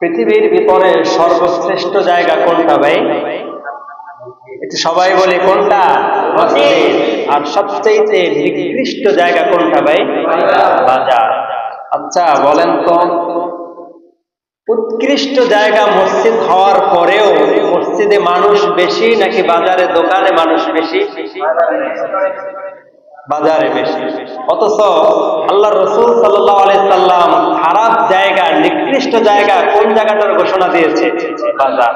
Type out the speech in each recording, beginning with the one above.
পৃথিবীর ভিতরে সর্বশ্রেষ্ঠ জায়গা কোনটা ভাই? একটু সবাই বলে কোনটা? আর সবচেয়ে নিকৃষ্ট জায়গা কোনটা ভাই? বাজার। আচ্ছা বলেন তো। উৎকৃষ্ট জায়গা মসজিদ হওয়ার পরেও মসজিদে মানুষ বেশি নাকি বাজারে দোকানে মানুষ বেশি? বাজারে বেশি। অথচ আল্লাহ রসুল জায়গা নিকৃষ্ট জায়গা কোন জায়গাটার ঘোষণা দিয়েছে? বাজার।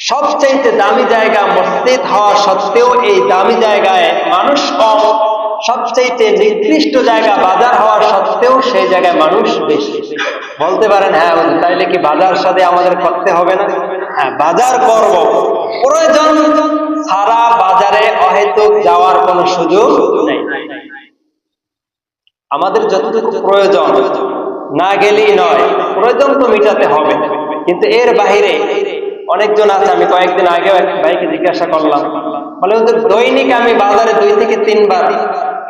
সবচেয়ে দামি জায়গা মসজিদ হওয়া সত্ত্বেও এই দামি জায়গায় মানুষ কম। সবচেয়ে নিকৃষ্ট জায়গা বাজার হওয়া সত্ত্বেও সেই জায়গায় মানুষ বেশি। বলতে পারেন হ্যাঁ তাইলে কি বাজার সাথে আমাদের করতে হবে না? হ্যাঁ বাজার করব। প্রয়োজন সারা বাজারে অহেতুক যাওয়ার কোনো সুযোগ নেই। আমাদের যতটুকু প্রয়োজন না গেলেই নয় প্রয়োজন তো মিটাতে হবে। কিন্তু এর বাহিরে অনেকজন আছে, আমি কয়েকদিন আগেও এক ভাইকে জিজ্ঞাসা করলাম। বলে দৈনিক আমি বাজারে দুই থেকে তিনবার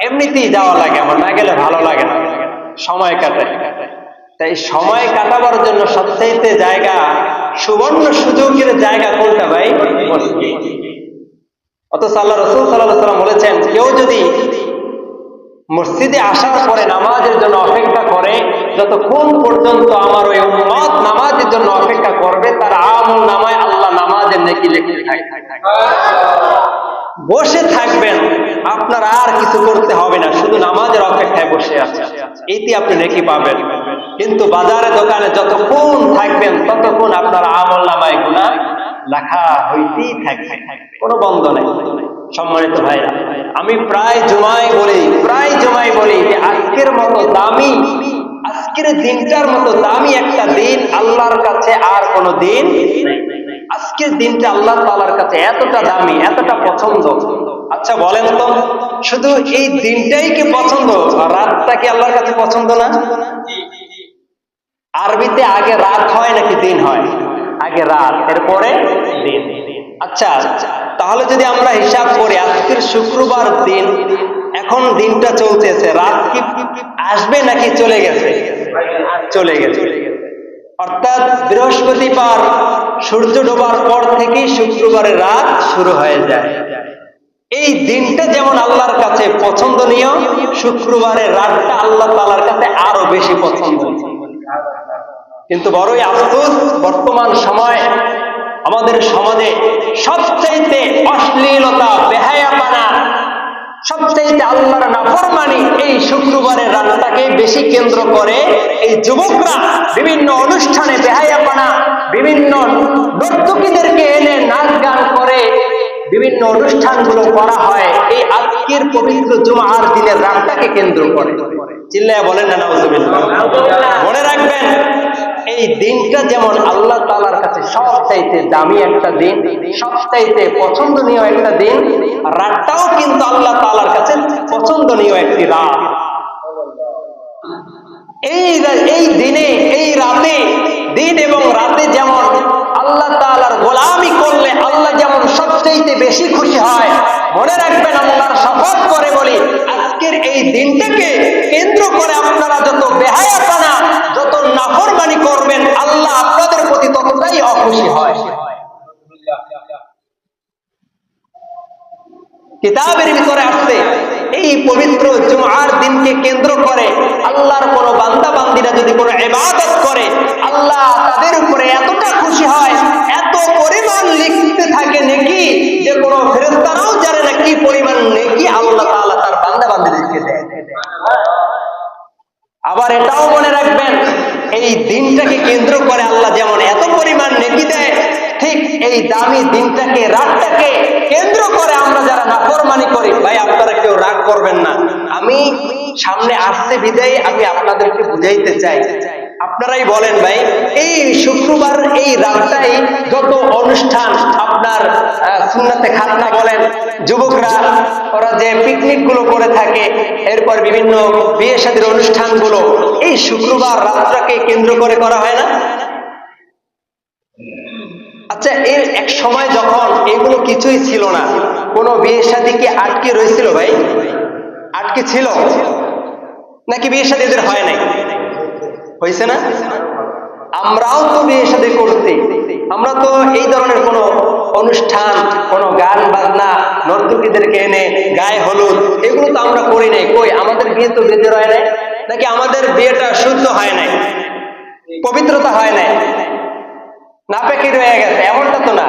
এমনিতেই যাওয়া লাগে আমার, না গেলে ভালো লাগে না। সময় কাটায় তাই সময় কাটাবার জন্য সবচাইতে জায়গা, সুবর্ণ সুযোগের জায়গা কোনটা ভাই? অথচ আল্লাহ রসুল সাল্লাহ সাল্লাম বলেছেন, কেউ যদি মসজিদে আসার পরে নামাজের জন্য অপেক্ষা করে, যতক্ষণ পর্যন্ত আমার ওই উম্মত নামাজের জন্য অপেক্ষা করবে, তার আমল নামায় আল্লাহ নামাজের নেকি লিখতে বসে থাকবেন, আপনার আর কিছু করতে হবে না, শুধু নামাজের অপেক্ষায় বসে আছে এইটি আপনি নেকি পাবেন। কিন্তু বাজারে, দোকানে যতক্ষণ থাকবেন, ততক্ষণ আপনার আমল নামায় গুণা লেখা হইতেই থাকবে। কোনো বন্ধ নেই। সম্মানিত ভাইরা, আমি প্রায় জমায় বলি, প্রায় জমায় বলি যে আজকের মতো দামি, আজকের দিনটার মতো দামি একটা দিন আল্লাহর কাছে আর কোনো দিন আজকের দিনটা আল্লাহ তালার কাছে এতটা দামি, এতটা পছন্দ। আচ্ছা বলেন তো, শুধু এই দিনটাই কি পছন্দ, আর রাতটা কি আল্লাহর কাছে পছন্দ না? আরবিতে আগে রাত হয় নাকি দিন হয়? আগে রাত, এরপরে দিন। আচ্ছা তাহলে যদি আমরা হিসাব করি, আজকের শুক্রবার দিন, এখন দিনটা চলতেছে, রাত কি আসবে নাকি চলে গেছে? চলে গেছে। অর্থাৎ বৃহস্পতিবার, সূর্য ডোবার পর থেকেই শুক্রবারের রাত শুরু হয়ে যায়। এই দিনটা যেমন আল্লাহর কাছে পছন্দনীয়, শুক্রবারের রাতটা আল্লাহ তালার কাছে আরও বেশি পছন্দ কিন্তু বড়ই আফসোস, বর্তমান সময় আমাদের সমাজে সবচাইতে অশ্লীলতা, বেহায়াপানা, সবচাইতে আল্লাহর নাফরমানি এই শুক্রবারের রাতটাকে বেশি কেন্দ্র করে এই যুবকরা বিভিন্ন অনুষ্ঠানে বেহায়াপানা, বিভিন্ন নর্তকীদেরকে এনে নাচ গান করে, বিভিন্ন অনুষ্ঠানগুলো করা হয়। এই আজকের পবিত্র জুমার দিনের রাতটাকে কেন্দ্র করে। চিল্লায় বলেন না মনে রাখবেন এই দিনটা যেমন আল্লাহ তালার কাছে সবচাইতে দামি একটা দিন, সবচাইতে পছন্দনীয় একটা দিন, রাতটাও কিন্তু আল্লাহ তালার কাছে পছন্দনীয় একটি রাত। এই এই দিনে, এই রাতে, দিন এবং রাতে যেমন আল্লাহ তালার গোলামি করলে আল্লাহ যেমন সবচাইতে বেশি খুশি হয় মনে রাখবেন, আল্লাহর শপথ করে বলি, আজকের এই দিনটাকে কেন্দ্র করে আপনারা যত বেহায়াপানা, যত নাফরমানি করবেন, আল্লাহ আপনাদের প্রতি ততটাই অখুশি হয়। কিতাবের ভিতরে আসছে, এই পবিত্র জুমার দিনকে কেন্দ্র করে আল্লাহর কোন বান্দা বান্দিরা যদি কোনো এবাদত করে, আল্লাহ তাদের উপরে এটাও মনে রাখবেন, এই দিনটাকে কেন্দ্র করে আল্লাহ যেমন এত পরিমাণ নেকি দেয়, ঠিক এই দামি দিনটাকে, রাতটাকে কেন্দ্র করে আমরা যারা নাফরমানি করি, ভাই আপনারা কেউ রাগ করবেন না। আমি সামনে আসছে বিদায়, আমি আপনাদেরকে বুঝাইতে চাই। আপনারাই বলেন ভাই, এই শুক্রবার, এই রাতটাই যত অনুষ্ঠান আপনার সুন্নাতে খাতনা বলেন, যুবকরা, ওরা যে পিকনিকগুলো করে থাকে, এরপর বিভিন্ন বিয়ে সাদের অনুষ্ঠানগুলো এই শুক্রবার রাতটাকে কেন্দ্র করে করা হয় না? আচ্ছা এর এক সময় যখন এগুলো কিছুই ছিল না, কোনো বিয়ের সাথে কি আটকে রয়েছিল ভাই? আটকে ছিল? নাকি বিয়ের সাথে এদের হয় নাই? হয়েছে না? আমরাও তো বিয়ে সাথে করছি। আমরা তো এই ধরনের কোনো অনুষ্ঠান, কোনো গান বাজনা, নর্তকীদেরকে এনে গায়ে হলুদ, এগুলো তো আমরা করি নাই। কই, আমাদের বিয়ে তো বেঁধে রয় নাই? নাকি আমাদের বিয়েটা শুদ্ধ হয় নাই? পবিত্রতা হয় নাই? নাপেকি রয়ে গেছে, এমনটা তো না।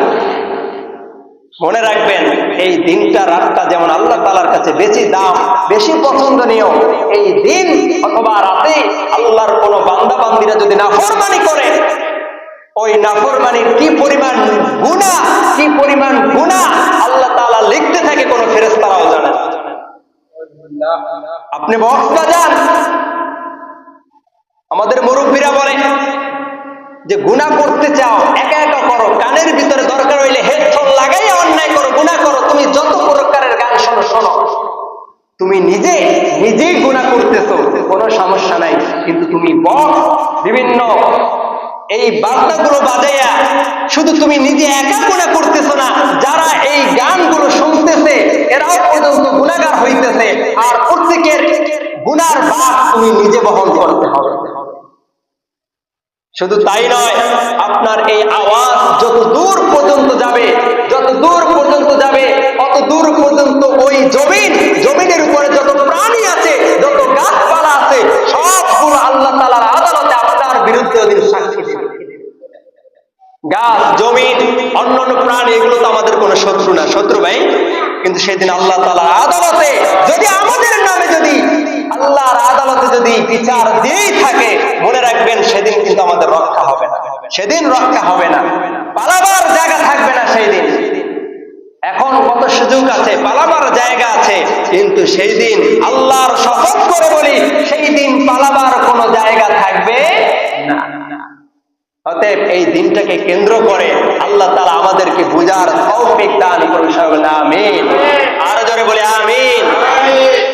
মনে রাখবেন, এই দিনটা, রাতটা যেমন আল্লাহ তালার কাছে বেশি দাম, বেশি পছন্দনীয়, এই দিন অথবা রাতে আল্লাহর কোন বান্দা বান্দিরা যদি নাফরমানি করে, ওই নাফরমানির কি পরিমাণ গুণা কি পরিমাণ গুণা আল্লাহ তালা লিখতে থাকে কোনো ফেরেশতারাও জানে আপনি বক্সা যান আমাদের মুরব্বীরা বলে যে গুণা করতে চাও, একা একা করো, কানের ভিতরে দরকার হইলে হেডফোন লাগাই অন্যায় করো গুণা করো, তুমি যত প্রকারের গান শোনো শোনো। তুমি নিজে, নিজেই গুণা করতেছো, কোনো সমস্যা নাই, কিন্তু তুমি বক বিভিন্ন এই বার্তাগুলো বাজাইয়া শুধু তুমি নিজে একা গুণা করতেছো না, যারা এই গানগুলো শুনতেছে, এরাও পর্যন্ত গুণাগার হইতেছে, আর প্রত্যেকের গুণার ভাগ তুমি নিজে বহন করতে হবে। শুধু তাই নয়, আপনার এই আওয়াজ যত দূর পর্যন্ত যাবে, যত দূর পর্যন্ত যাবে, অত দূর পর্যন্ত ওই জমিন, জমিনের উপরে যত প্রাণী আছে, যত গাছপালা আছে, সবগুলো আল্লাহ তালার আদালতে আপনার বিরুদ্ধে ওদের সাক্ষী গাছ, জমিন, অন্যান্য প্রাণী, এগুলো তো আমাদের কোনো শত্রু না। শত্রু ভাই, কিন্তু সেদিন আল্লাহ তালার আদালতে যদি আমাদের নামে যদি আল্লাহর আদালতে যদি বিচার দিয়েই থাকে রাখবেন, সেদিন কিন্তু আমাদের রক্ষা হবে না। সেদিন রক্ষা হবে না। পালাবার জায়গা থাকবে না সেই দিন। এখন কত সুযোগ আছে, পালাবার জায়গা আছে, কিন্তু সেই দিন আল্লাহর শপথ করে বলি, সেই দিন পালাবার কোনো জায়গা থাকবে না। অতএব এই দিনটাকে কেন্দ্র করে আল্লাহ তালা আমাদেরকে বোঝার সৌমিক দান করুন সকলে আমিন। আর জোরে বলে, আমিন।